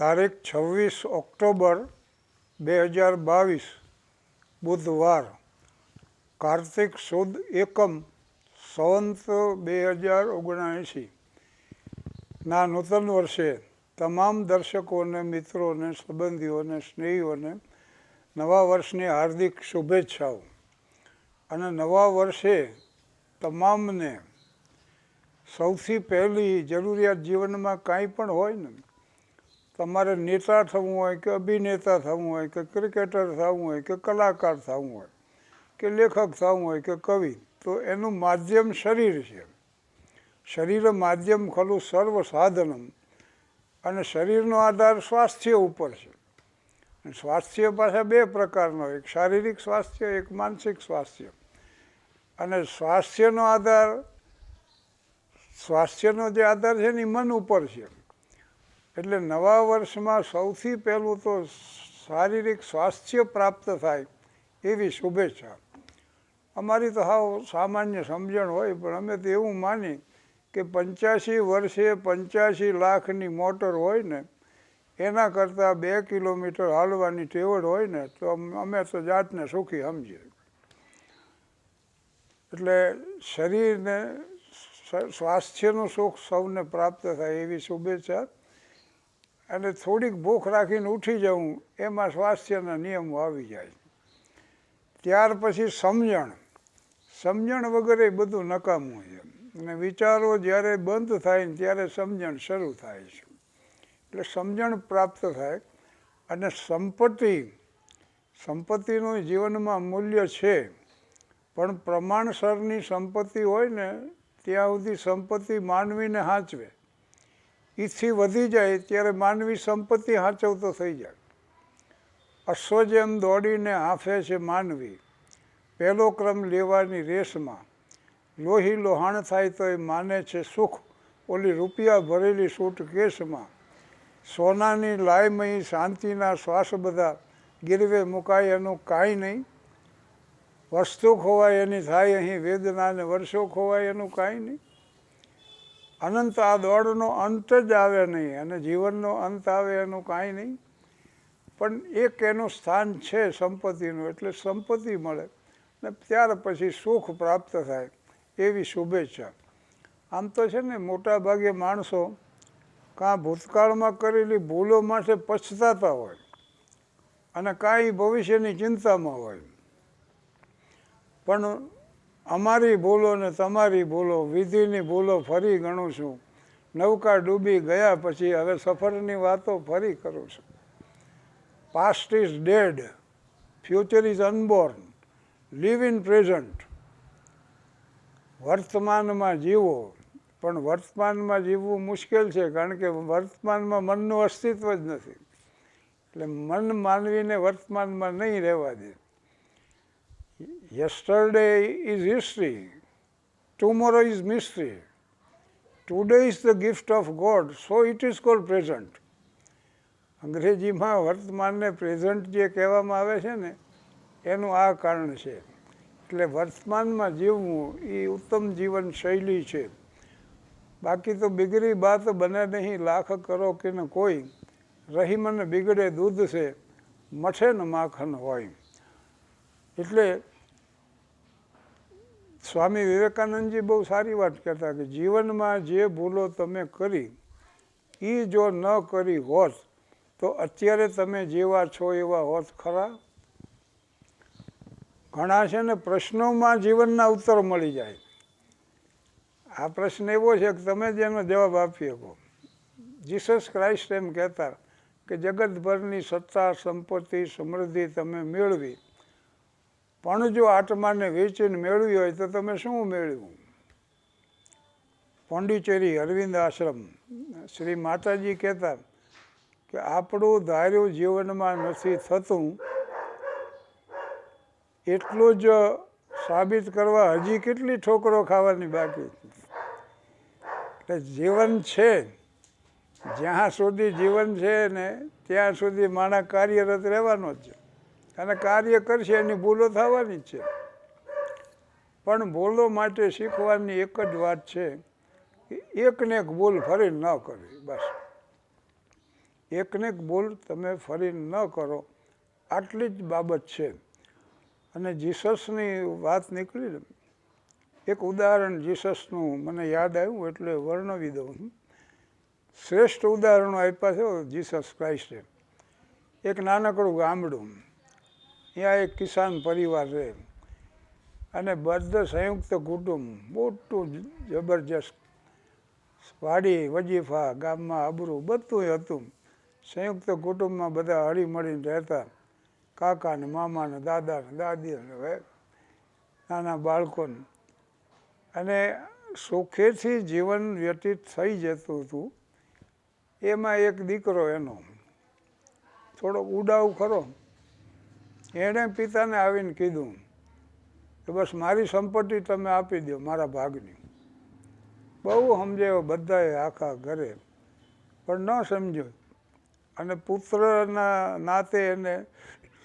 તારીખ છવ્વીસ ઓક્ટોબર બે હજાર બાવીસ, બુધવાર. કાર્તિક સુદ એકમ, સંવંત બે હજાર ઓગણએંશી ના, નૂતન વર્ષે તમામ દર્શકોને, મિત્રોને, સંબંધીઓને, સ્નેહીઓને નવા વર્ષની હાર્દિક શુભેચ્છાઓ. અને નવા વર્ષે તમામને સૌથી પહેલી જરૂરિયાત જીવનમાં કાંઈ પણ હોય ને તમારે નેતા થવું હોય કે અભિનેતા થવું હોય કે ક્રિકેટર થવું હોય કે કલાકાર થવું હોય કે લેખક થવું હોય કે કવિ, તો એનું માધ્યમ શરીર છે. શરીર માધ્યમ ખલું સર્વ સાધનમ અને શરીરનો આધાર સ્વાસ્થ્ય ઉપર છે. સ્વાસ્થ્ય પાછા બે પ્રકારનો, એક શારીરિક સ્વાસ્થ્ય, એક માનસિક સ્વાસ્થ્ય. અને સ્વાસ્થ્યનો આધાર, સ્વાસ્થ્યનો જે આધાર છે ને મન ઉપર છે. એટલે નવા વર્ષમાં સૌથી પહેલું તો શારીરિક સ્વાસ્થ્ય પ્રાપ્ત થાય એવી શુભેચ્છા. અમારી તો હાવ સામાન્ય સમજણ હોય, પણ અમે તો એવું માની કે પંચ્યાસી વર્ષે પંચ્યાસી લાખની મોટર હોય ને, એના કરતાં બે કિલોમીટર હાલવાની ટેવડ હોય ને, તો અમે તો જાતને સુખી સમજીએ. એટલે શરીરને સ્વાસ્થ્યનું સુખ સૌને પ્રાપ્ત થાય એવી શુભેચ્છા. અને થોડીક ભૂખ રાખીને ઉઠી જવું, એમાં સ્વાસ્થ્યના નિયમો આવી જાય. ત્યાર પછી સમજણ. સમજણ વગર એ બધું નકામું છે અને વિચારો જ્યારે બંધ થાય ને ત્યારે સમજણ શરૂ થાય છે. એટલે સમજણ પ્રાપ્ત થાય અને સંપત્તિ, સંપત્તિનું જીવનમાં મૂલ્ય છે, પણ પ્રમાણસરની સંપત્તિ હોય ને, ત્યાં સુધી સંપત્તિ માનવીને હાંચવે. ઈથી વધી જાય ત્યારે માનવી સંપત્તિ હાંચવતો થઈ જાય. અશ્વ જેમ દોડીને હાંફે છે માનવી, પહેલો ક્રમ લેવાની રેસમાં. લોહી લોહાણ થાય તો એ માને છે સુખ. ઓલી રૂપિયા ભરેલી સૂટ કેસમાં. સોનાની લાયમય શાંતિના શ્વાસ બધા ગીરવે મુકાય એનું કાંઈ નહીં. વસ્તુ ખોવાય એની થાય અહીં વેદના ને વર્ષો ખોવાય એનું કાંઈ નહીં. અનંત આ દોડનો અંત જ આવે નહીં, અને જીવનનો અંત આવે એનું કાંઈ નહીં. પણ એક એનું સ્થાન છે સંપત્તિનું, એટલે સંપત્તિ મળે. ને ત્યાર પછી સુખ પ્રાપ્ત થાય, એવી શુભેચ્છા. આમ તો છે ને મોટાભાગે માણસો કાં ભૂતકાળમાં કરેલી ભૂલો માટે પછતાતા હોય, અને કાંઈ ભવિષ્યની ચિંતામાં હોય. પણ અમારી ભૂલો ને તમારી ભૂલો, વિધિની ભૂલો ફરી ગણું છું. નૌકા ડૂબી ગયા પછી હવે સફરની વાતો ફરી કરું છું. Past is dead future is unborn live in present વર્તમાનમાં જીવો. પણ વર્તમાનમાં જીવવું મુશ્કેલ છે કારણ કે વર્તમાનમાં મનનું અસ્તિત્વ જ નથી. એટલે મન માનવીને વર્તમાનમાં નહીં રહેવા દે. Yesterday is history tomorrow is mystery today is the gift of God so it is call present અંગ્રેજીમાં વર્તમાનને પ્રેઝન્ટ જે કહેવામાં આવે છે ને, એનું આ કારણ છે. એટલે વર્તમાનમાં જીવવું એ ઉત્તમ જીવન શૈલી છે. બાકી તો બિગડી બાત બને નહીં, લાખ કરો કે ન કોઈ. રહી મને બિગડે દૂધ છે, મઠે ને માખન હોય. એટલે સ્વામી વિવેકાનંદજી બહુ સારી વાત કહેતા કે જીવનમાં જે ભૂલો તમે કરી એ જો ન કરી હોત, તો અત્યારે તમે જેવા છો એવા હોત ખરા? ઘણા છે ને પ્રશ્નોમાં જીવનના ઉત્તર મળી જાય. આ પ્રશ્ન એવો છે કે તમે જેનો જવાબ આપી શકો. જીસસ ક્રાઇસ્ટ એમ કહેતા કે જગતભરની સત્તા, સંપત્તિ, સમૃદ્ધિ તમે મેળવી પણ જો આત્માને વેચીને મેળવી હોય તો તમે શું મેળવ્યું? પોંડિચેરી અરવિંદ આશ્રમ. શ્રી માતાજી કહેતા કે આપણું ધાર્યું જીવનમાં નથી થતું. એટલું જ સાબિત કરવા હજી કેટલી ઠોકરો ખાવાની બાકી એટલે જીવન છે. જ્યાં સુધી જીવન છે ને ત્યાં સુધી માણસ કાર્યરત રહેવાનો જ છે. અને કાર્ય કરશે એની ભૂલો થવાની જ છે. પણ ભૂલો માટે શીખવાની એક જ વાત છે કે એકને એક ભૂલ ફરી ન કરવી, બસ. એકને એક ભૂલ તમે ફરી ન કરો, આટલી જ બાબત છે. અને જીસસની વાત નીકળી ને, એક ઉદાહરણ જીસસનું મને યાદ આવ્યું, એટલે વર્ણવી દઉં છું શ્રેષ્ઠ ઉદાહરણો આપ્યા છે, જીસસ ક્રાઇસ્ટે. એક નાનકડું ગામડું. ત્યાં એક કિસાન પરિવાર રહે. અને બધા સંયુક્ત કુટુંબ, મોટું જબરજસ્ત. વાડી, વજીફા, ગામમાં આબરું બધું હતું. સંયુક્ત કુટુંબમાં બધા હળીમળીને રહેતા. કાકા ને મામા ને દાદા દાદી ને નાના બાળકોને અને સુખેથી જીવન વ્યતીત થઈ જતું હતું. એમાં એક દીકરો એનો. થોડોક ઉડાવ ખરો. એણે પિતાને આવીને કીધું કે બસ મારી સંપત્તિ તમે આપી દો, મારા ભાગની. બહુ સમજાયો બધાએ આખા ઘરે. પણ ન સમજો અને પુત્રના નાતે એને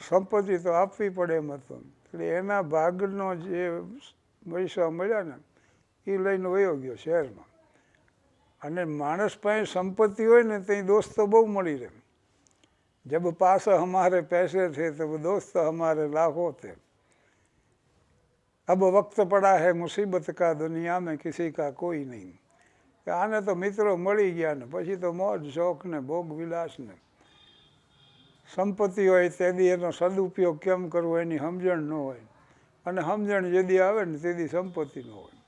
સંપત્તિ તો આપવી પડે એમ હતું. એટલે એના ભાગનો જે પૈસા મળ્યા ને, એ લઈને વયો ગયો શહેરમાં. અને માણસ પાસે સંપત્તિ હોય ને, ત્યાં દોસ્તો બહુ મળી રહે. જબ પાસ હમારે પૈસે थे तब दोस्त हमारे लाखों थे अब वक्त पड़ा है मुसीबत का दुनिया में किसी का कोई નહીં કે આને તો મિત્રો મળી ગયા ને પછી તો મોજ શોખ ને ભોગ વિલાસ ને સંપત્તિ હોય તેથી એનો સદુપયોગ કેમ કરવો એની સમજણ ન હોય અને સમજણ જેદી આવે ને તેથી સંપત્તિ ન હોય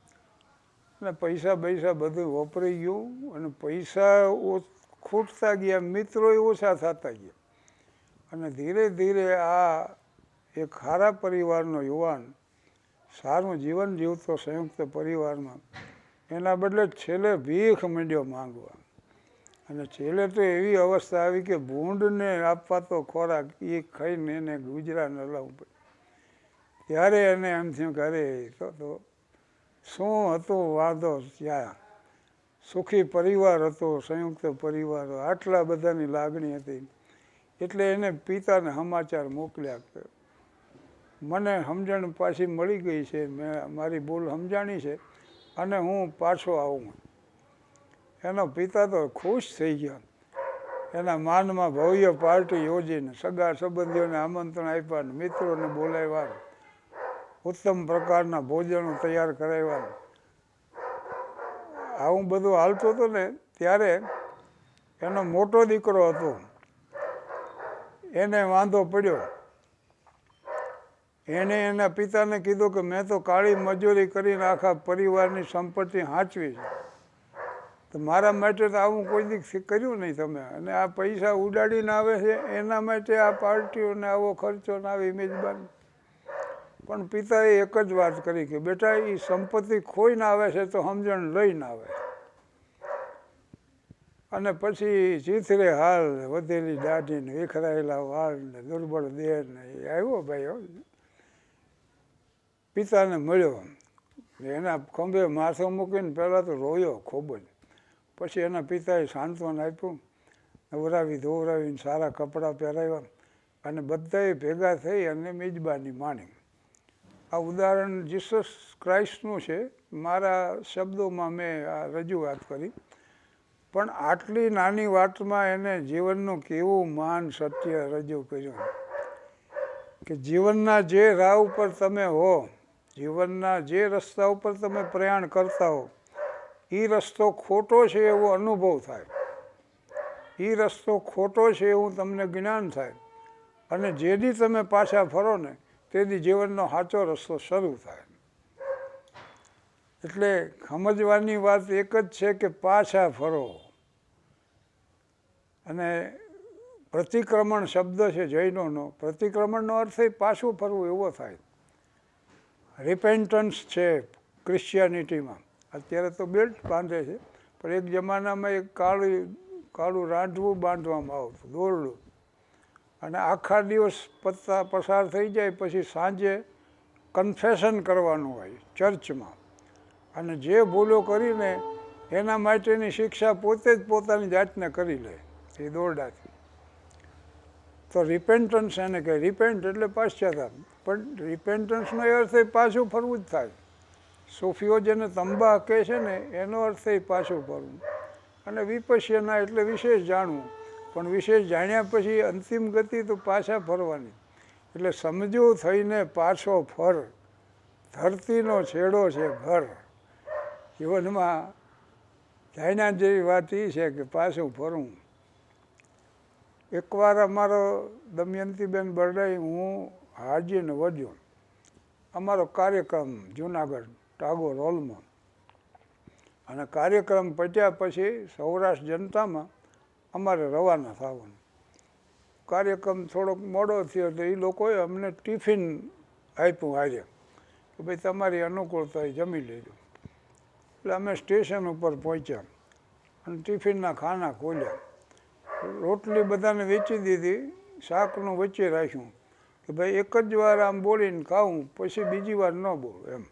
અને પૈસા પૈસા બધું વપરાઈ ગયું અને પૈસા ઓ- ખૂટતા ગયા મિત્રો ઓછા થતા ગયા અને ધીરે ધીરે આ એક ખારા પરિવારનો યુવાન સારું જીવન જીવતો સંયુક્ત પરિવારમાં એના બદલે છેલ્લે ભીખ માંડ્યો માંગવા. અને છેલ્લે તો એવી અવસ્થા આવી કે ભૂંડને આપવા તો ખોરાક એ ખાઈને એને ગુજરાન હલાવવું પડે. ત્યારે એને એમ થયું કે તો તો શું હતો વાંધો ત્યાં? સુખી પરિવાર હતો, સંયુક્ત પરિવાર, આટલા બધાની લાગણી હતી. એટલે એને પિતાને સમાચાર મોકલ્યા કે, મને સમજણ પાછી મળી ગઈ છે, મેં મારી ભૂલ સમજાણી છે અને હું પાછો આવું એનો પિતા તો ખુશ થઈ ગયા. એના માનમાં ભવ્ય પાર્ટી યોજીને સગા સંબંધીઓને આમંત્રણ આપ્યા ને મિત્રોને બોલાવ્યા. ઉત્તમ પ્રકારના ભોજનો તૈયાર કરાવ્યા. આવું બધું હાલતું હતું ને, ત્યારે એનો મોટો દીકરો હતો. એને વાંધો પડ્યો. એને એના પિતાને કીધું કે મેં તો કાળી મજૂરી કરીને આખા પરિવારની સંપત્તિ હાંચવી છે. તો મારા માટે તો આવું કોઈ દી કર્યું નહીં તમે. અને આ પૈસા ઉડાડીને આવે છે, એના માટે આ પાર્ટીઓને આવો ખર્ચો ને આવી મેજબાની. પણ પિતાએ એક જ વાત કરી કે બેટા એ સંપત્તિ ખોઈને આવે છે તો સમજણ લઈને આવે. અને પછી ચીથરે હાલ વધેલી દાઢીને વિખરાયેલા વાળને દુર્બળ દેહ ને એ આવ્યો ભાઈ. પિતાને મળ્યો એના ખંભે માથો મૂકીને પહેલાં તો રોયો ખૂબ જ. પછી એના પિતાએ સાંત્વન આપ્યું. નવરાવી ધોવરાવીને સારા કપડાં પહેરાવ્યા અને બધાએ ભેગા થઈ અને મેજબાની માણી. આ ઉદાહરણ જીસસ ક્રાઇસ્ટનું છે. મારા શબ્દોમાં મેં આ રજૂઆત કરી. પણ આટલી નાની વાતમાં એને જીવનનું કેવું મહાન સત્ય રજૂ કર્યું? કે જીવનના જે રાહ ઉપર તમે હો, જીવનના જે રસ્તા ઉપર તમે પ્રયાણ કરતા હો એ રસ્તો ખોટો છે એવો અનુભવ થાય. એ રસ્તો ખોટો છે એવું તમને જ્ઞાન થાય. અને જેથી તમે પાછા ફરો ને તેથી જીવનનો સાચો રસ્તો શરૂ થાય. એટલે સમજવાની વાત એક જ છે કે પાછા ફરો. અને પ્રતિક્રમણ શબ્દ છે જૈનોનો, પ્રતિક્રમણનો અર્થ એ પાછું ફરવું એવો થાય. રિપેન્ટન્સ છે ક્રિશ્ચિયાનિટીમાં અત્યારે તો બેલ્ટ બાંધે છે, પણ એક જમાનામાં એક કાળું કાળું રાંધવું બાંધવામાં આવતું, દોરડું. અને આખા દિવસ પત્તા પસાર થઈ જાય, પછી સાંજે કન્ફેશન કરવાનું હોય ચર્ચમાં. અને જે ભૂલો કરીને એના માટેની શિક્ષા પોતે જ પોતાની જાતને કરી લે. એ દોરડાથી. તો રિપેન્ટન્સ એને કહે રિપેન્ટ એટલે પાશ્ચાતાપ. પણ રિપેન્ટન્સનો એ અર્થ એ પાછું ફરવું જ થાય. સોફીઓ જેને તંબા કહે છે ને, એનો અર્થ એ પાછું ફરવું. અને વિપશ્યના એટલે વિશેષ જાણવું. પણ વિશેષ જાણ્યા પછી અંતિમ ગતિ તો પાછા ફરવાની. એટલે સમજો થઈને પાછો ફર. ધરતીનો છેડો છે ઘર જીવનમાં જાણ્યા જેવી વાત એ છે કે પાછું ફરવું એકવાર અમારો દમયંતીબેન બરડાઈ, હું હાજીને વધ્યો. અમારો કાર્યક્રમ જુનાગઢ, ટાગોર હોલમાં. અને કાર્યક્રમ પત્યા પછી સૌરાષ્ટ્ર જનતામાં અમારે રવાના થવાનું. કાર્યક્રમ થોડોક મોડો થયો તો એ લોકોએ અમને ટિફિન આપ્યું હારે. કે ભાઈ, તમારી અનુકૂળતા જમી લેજો. એટલે અમે સ્ટેશન ઉપર પહોંચ્યા અને ટિફિનના ખાના ખોલ્યા. રોટલી બધાને વેચી દીધી, શાકનું વચ્ચે રાખ્યું કે ભાઈ એક જ વાર આમ બોલીને ખાવું પછી બીજી વાર ન બોલું એમ.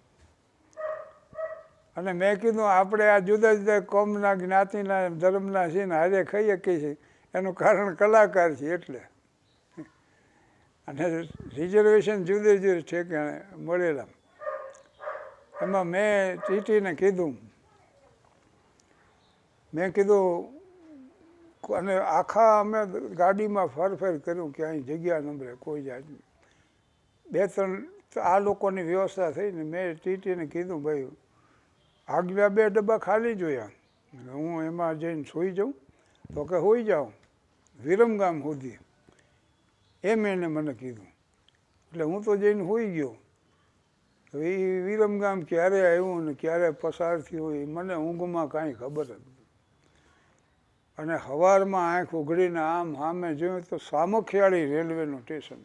અને મેં કીધું, આપણે આ જુદા જુદા કોમના જ્ઞાતિના ધર્મના છે ને હારે ખાઈ શકીએ છીએ. એનું કારણ કલાકાર છે એટલે. અને રિઝર્વેશન જુદે જુદે ઠેકાણે મળેલા એમાં મેં ચીટીને કીધું. મેં કીધું અને આખા અમે ગાડીમાં ફરફેર કર્યું કે અહીં જગ્યા નંબરે કોઈ જાતની. બે ત્રણ આ લોકોની વ્યવસ્થા થઈને મેં ટીટીને કીધું, ભાઈ, આગલા બે ડબ્બા ખાલી જોયા. હું એમાં જઈને સૂઈ જાઉં. તો કે, હોઈ જાઉં વિરમગામ સુધી. એમ એને મને કીધું. એટલે હું તો જઈને હોઈ ગયો. એ વિરમગામ ક્યારે આવ્યું ને ક્યારે પસાર થયું એ મને ઊંઘમાં કાંઈ ખબર હતી અને હવારમાં આંખ ઉઘડીને આમ સામે જોયું તો સામખિયાળી રેલવેનું સ્ટેશન.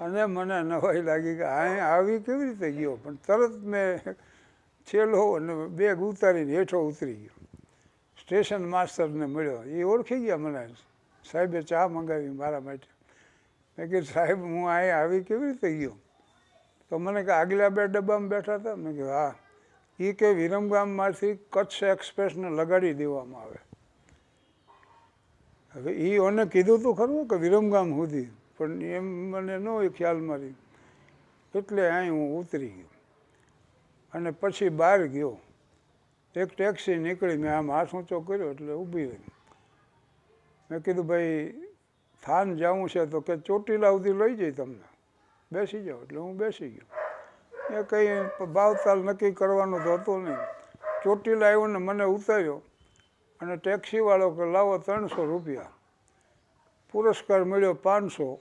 અને મને નવાઈ લાગી કે આ આવી કેવી રીતે ગયો? પણ તરત મેં છેલ્લો અને બેગ ઉતારીને હેઠો ઉતરી ગયો. સ્ટેશન માસ્તરને મળ્યો. એ ઓળખી ગયા મને? સાહેબે ચા મંગાવી મારા માટે. મેં કીધું, સાહેબ, હું અહીં આવી કેવી રીતે ગયો? તો મને કે, આગલા બે ડબ્બામાં બેઠા હતા. મેં કીધું, હા. એ કે વિરમગામમાંથી કચ્છ એક્સપ્રેસને લગાડી દેવામાં આવે. હવે એ એને કીધું તો ખરું કે વિરમગામ સુધી પણ એમ મને ન હોય ખ્યાલ મારી. એટલે અહીં હું ઉતરી ગયો. અને પછી બહાર ગયો. એક ટેક્સી નીકળી, મેં આમ હાથ ઊંચો કર્યો એટલે ઊભી રહી. મેં કીધું, ભાઈ, થાન જવું છે તો કે ચોટીલા સુધી લઈ જઈ તમને. બેસી જાઓ. એટલે હું બેસી ગયો. એ કંઈ ભાવતાલ નક્કી કરવાનો તો હતો નહીં. ચોટીલ આવ્યો ને મને ઉતાર્યો અને ટેક્સીવાળો કે, લાવો ત્રણસો રૂપિયા. પુરસ્કાર મળ્યો પાંચસો,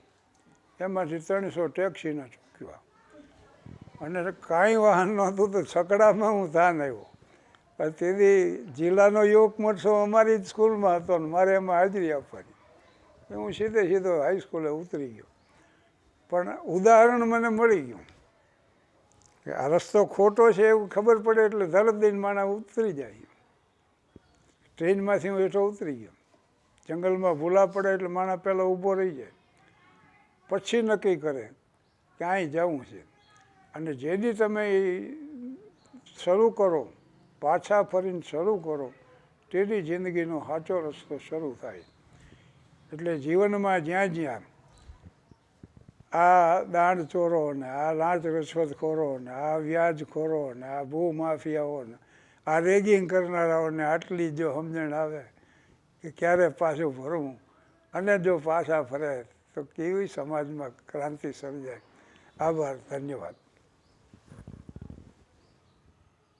એમાંથી ત્રણસો ટેક્સીના ચૂક્યા. અને કાંઈ વાહન નહોતું તો છકડામાં હું થાન આવ્યો. તેથી જિલ્લાનો યોગ મહોત્સવ અમારી જ સ્કૂલમાં હતો ને મારે એમાં હાજરી આપવાની. હું સીધે સીધો હાઈસ્કૂલે ઉતરી ગયો. પણ ઉદાહરણ મને મળી ગયું. આ રસ્તો ખોટો છે એવું ખબર પડે એટલે તરત દઈને માણસ ઉતરી જાય. ટ્રેનમાંથી હું હેઠો ઉતરી ગયો. જંગલમાં ભૂલા પડે એટલે માણસ પહેલાં ઊભો રહી જાય. પછી નક્કી કરે કે અહીં જવું છે. અને જેથી તમે શરૂ કરો, પાછા ફરીને શરૂ કરો, તેની જિંદગીનો સાચો રસ્તો શરૂ થાય. એટલે જીવનમાં જ્યાં જ્યાં આ દાંડ ચોરો ને આ લાંચ રસવતખોરો ને આ વ્યાજખોરો ને આ ભૂ માફિયાઓ ને આ રેગિંગ કરનારાઓને આટલી જો સમજણ આવે કે ક્યારે પાછું ફરવું અને જો પાછા ફરે તો કેવી સમાજમાં ક્રાંતિ સર્જાય? આભાર, ધન્યવાદ.